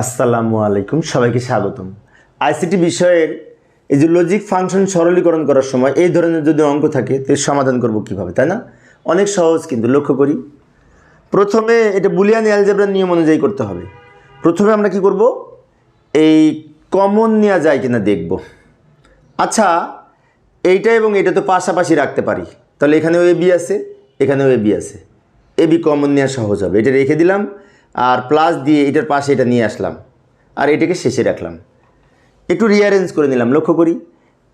আসসালামু আলাইকুম, সবাইকে স্বাগতম। আইসিটি বিষয়ের এই যে লজিক ফাংশন সরলীকরণ করার সময় এই ধরনের যদি অঙ্ক থাকে তো সমাধান করব কীভাবে, তাই না? অনেক সহজ কিন্তু, লক্ষ্য করি। প্রথমে এটা বুলিয়ান অ্যালজেব্রার নিয়ম অনুযায়ী করতে হবে। প্রথমে আমরা কি করব? এই কমন নেওয়া যায় কিনা দেখব। আচ্ছা এইটা এবং এটা তো পাশাপাশি রাখতে পারি। তাহলে এখানেও এ বি আছে, এখানেও এ বি আছে। এ বি কমন নেওয়া সহজ হবে। এটা রেখে দিলাম। আর প্লাস দিয়ে এটার পাশে এটা নিয়ে আসলাম। আর এটাকে শেষে রাখলাম। একটু রিয়ারেঞ্জ করে নিলাম, লক্ষ্য করি।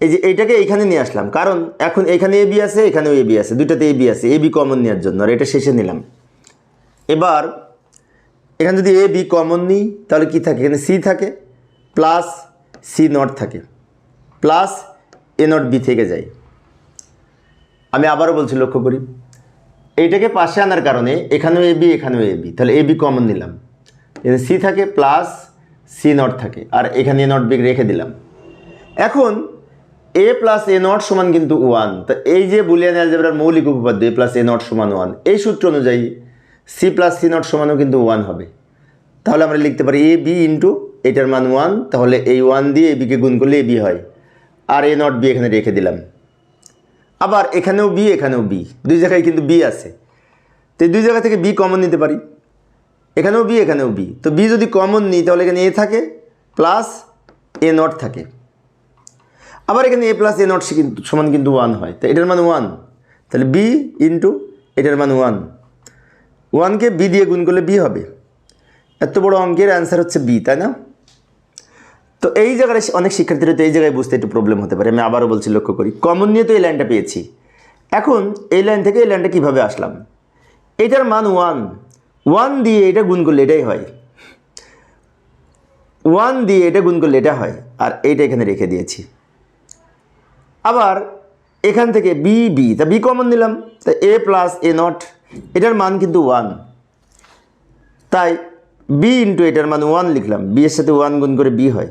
এই যে এইটাকে এইখানে নিয়ে আসলাম, কারণ এখন এখানে এ বি আছে, এখানেও এ বি আছে, দুইটাতে এ বি আছে এ বি কমন নেওয়ার জন্য, আর এটা শেষে নিলাম। এবার, এখানে যদি এ বি কমন নিই, তাহলে কি থাকে? এখানে সি থাকে প্লাস সি নট থাকে প্লাস এ নট বি থেকে যায়। আমি আবারও বলছি, লক্ষ্য করি। এইটাকে পাশে আনার কারণে এখানেও এ বি এখানেও এ বি তাহলে এ বি কমন নিলাম। এখানে সি থাকে প্লাস সি নট থাকে, আর এখানে এ নট বি রেখে দিলাম। এখন এ প্লাস এ নট সমান কিন্তু ওয়ান তা এই যে বুলিয়ান অ্যালজেব্রার মৌলিক উপপাদ্য এ প্লাস এ নট সমান ওয়ান এই সূত্র অনুযায়ী সি প্লাস সি নট সমানও কিন্তু ওয়ান হবে। তাহলে আমরা লিখতে পারি এ বি ইন্টু এটার মান ওয়ান তাহলে এই ওয়ান দিয়ে এ বিকে গুণ করলে এ বি হয়। আর এ নট বি এখানে রেখে দিলাম। আবার এখানেও বি এখানেও বি দুই জায়গায় কিন্তু বি আছে। তো দুই জায়গা থেকে বি কমন নিতে পারি। এখানেও বি এখানেও বি তো বি যদি কমন নিই, তাহলে এখানে এ থাকে প্লাস এ নট থাকে। আবার এখানে এ প্লাস এ নট সে কিন্তু, সমান কিন্তু ওয়ান হয়। তো এটার মান ওয়ান তাহলে বি ইন্টু এটার মান ওয়ান ওয়ানকে বি দিয়ে গুণ করলে বি হবে। এত বড় অঙ্কের অ্যান্সার হচ্ছে বি তাই না? তো এই জায়গায় অনেক শিক্ষার্থীরা তো এই জায়গায় বুঝতে একটু প্রবলেম হতে পারে, আমি আবারও বলছি লক্ষ্য করি। কমন নিয়ে তো এই লাইনটা পেয়েছি। এখন এই লাইন থেকে এই লাইনটা কীভাবে আসলাম? এটার মান ওয়ান ওয়ান দিয়ে এটা গুণ করলে এটাই হয়। ওয়ান দিয়ে এটা গুণ করলে এটা হয়, আর এইটা এখানে রেখে দিয়েছি। আবার এখান থেকে বি বি তা বি কমন নিলাম, তা এ প্লাস এ নট এটার মান কিন্তু ওয়ান তাই বি ইন্টু এটার মান ওয়ান লিখলাম বি এর সাথে ওয়ান গুণ করে বি হয়।